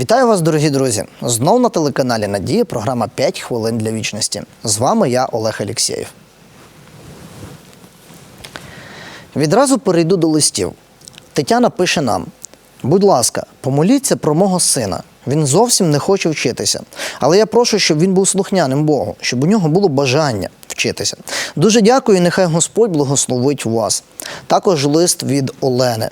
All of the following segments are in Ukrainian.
Вітаю вас, дорогі друзі! Знов на телеканалі Надія, програма «5 хвилин для вічності. З вами я, Олег Алєксєєв. Відразу перейду до листів. Тетяна пише нам: будь ласка, помоліться про мого сина. Він зовсім не хоче вчитися. Але я прошу, щоб він був слухняним Богу, щоб у нього було бажання вчитися. Дуже дякую, і нехай Господь благословить вас. Також лист від Олени.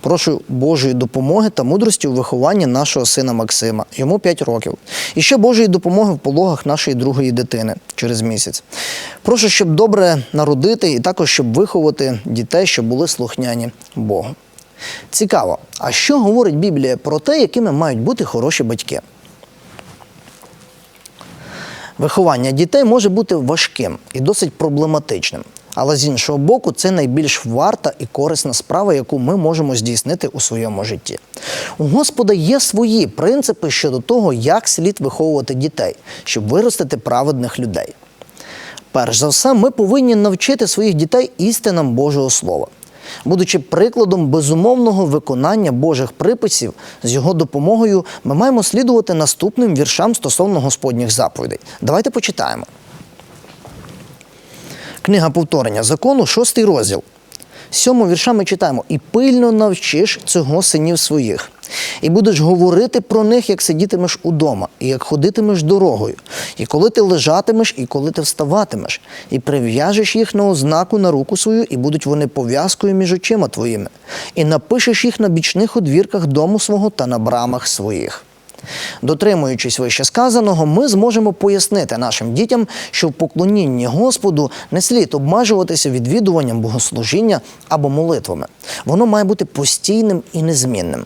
Прошу Божої допомоги та мудрості у вихованні нашого сина Максима. Йому 5 років. І ще Божої допомоги в пологах нашої другої дитини через місяць. Прошу, щоб добре народити і також щоб виховати дітей, щоб були слухняні Богу. Цікаво, а що говорить Біблія про те, якими мають бути хороші батьки? Виховання дітей може бути важким і досить проблематичним. Але з іншого боку, це найбільш варта і корисна справа, яку ми можемо здійснити у своєму житті. У Господа є свої принципи щодо того, як слід виховувати дітей, щоб виростити праведних людей. Перш за все, ми повинні навчити своїх дітей істинам Божого Слова. Будучи прикладом безумовного виконання Божих приписів, з його допомогою ми маємо слідувати наступним віршам стосовно Господніх заповідей. Давайте почитаємо. Книга повторення закону, шостий розділ. З сьомого вірша ми читаємо: І пильно навчиш цього синів своїх, і будеш говорити про них, як сидітимеш удома, і як ходитимеш дорогою, і коли ти лежатимеш, і коли ти вставатимеш, і прив'яжеш їх на ознаку на руку свою, і будуть вони пов'язкою між очима твоїми, і напишеш їх на бічних одвірках дому свого та на брамах своїх. Дотримуючись вище сказаного, ми зможемо пояснити нашим дітям, що в поклонінні Господу не слід обмежуватися відвідуванням богослужіння або молитвами. Воно має бути постійним і незмінним.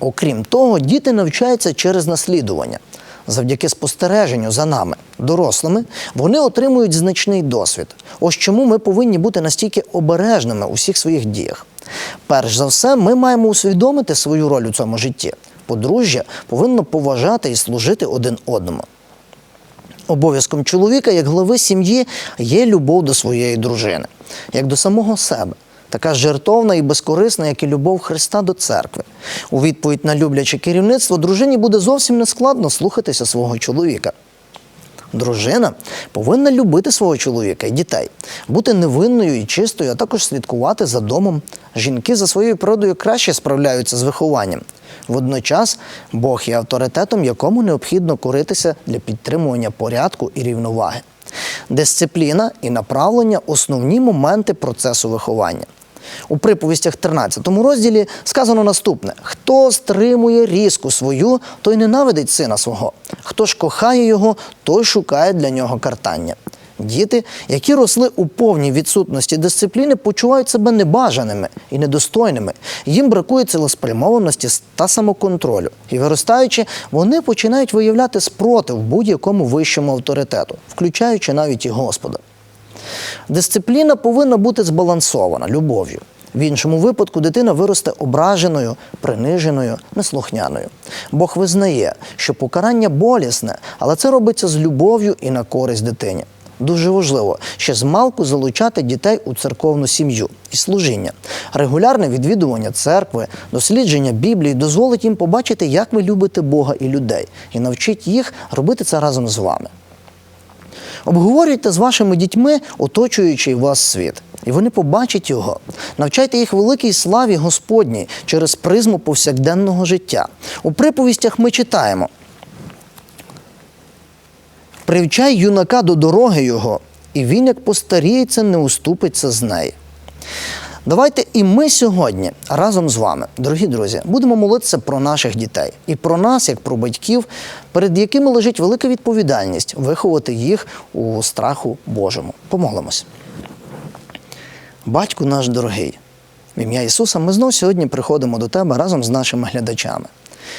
Окрім того, діти навчаються через наслідування. Завдяки спостереженню за нами, дорослими, вони отримують значний досвід. Ось чому ми повинні бути настільки обережними у всіх своїх діях. Перш за все, ми маємо усвідомити свою роль у цьому житті. Подружжя повинно поважати і служити один одному. Обов'язком чоловіка, як глави сім'ї, є любов до своєї дружини, як до самого себе, така жертовна і безкорисна, як і любов Христа до церкви. У відповідь на любляче керівництво дружині буде зовсім нескладно слухатися свого чоловіка. Дружина повинна любити свого чоловіка і дітей, бути невинною і чистою, а також слідкувати за домом. Жінки за своєю природою краще справляються з вихованням. Водночас Бог є авторитетом, якому необхідно коритися для підтримування порядку і рівноваги. Дисципліна і направлення основні моменти процесу виховання. У приповістях 13 розділі сказано наступне: хто стримує різку свою, той ненавидить сина свого. Хто ж кохає його, той шукає для нього картання. Діти, які росли у повній відсутності дисципліни, почувають себе небажаними і недостойними. Їм бракує цілеспрямованості та самоконтролю. І виростаючи, вони починають виявляти спротив будь-якому вищому авторитету, включаючи навіть і Господа. Дисципліна повинна бути збалансована любов'ю. В іншому випадку дитина виросте ображеною, приниженою, неслухняною. Бог визнає, що покарання болісне, але це робиться з любов'ю і на користь дитині. Дуже важливо ще з малку залучати дітей у церковну сім'ю і служіння. Регулярне відвідування церкви, дослідження Біблії дозволить їм побачити, як ви любите Бога і людей, і навчить їх робити це разом з вами. Обговорюйте з вашими дітьми оточуючий вас світ, і вони побачать його. Навчайте їх великій славі Господній через призму повсякденного життя. У приповістях ми читаємо. Привчай юнака до дороги його, і він, як постаріється, не уступиться з неї. Давайте і ми сьогодні разом з вами, дорогі друзі, будемо молитися про наших дітей і про нас, як про батьків, перед якими лежить велика відповідальність виховати їх у страху Божому. Помолимось. Батьку наш дорогий, в ім'я Ісуса, ми знов сьогодні приходимо до Тебе разом з нашими глядачами.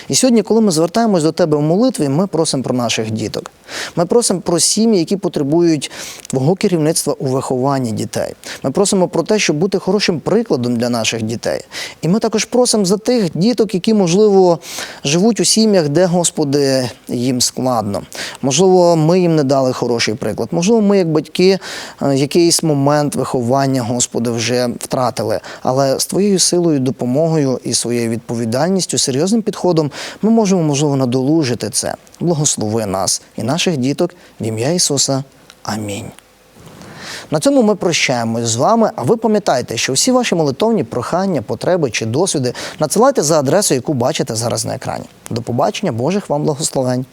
І сьогодні, коли ми звертаємось до тебе в молитві, ми просимо про наших діток. Ми просимо про сім'ї, які потребують твого керівництва у вихованні дітей. Ми просимо про те, щоб бути хорошим прикладом для наших дітей. І ми також просимо за тих діток, які, можливо, живуть у сім'ях, де, Господи, їм складно. Можливо, ми їм не дали хороший приклад. Можливо, ми, як батьки, е, якийсь момент виховання, Господи, вже втратили. Але з твоєю силою, допомогою і своєю відповідальністю, серйозним підходом згодом ми можемо, можливо, надолужити це. Благослови нас і наших діток в ім'я Ісуса. Амінь. На цьому ми прощаємось з вами. А ви пам'ятайте, що всі ваші молитовні прохання, потреби чи досвіди надсилайте за адресою, яку бачите зараз на екрані. До побачення, Божих вам благословень!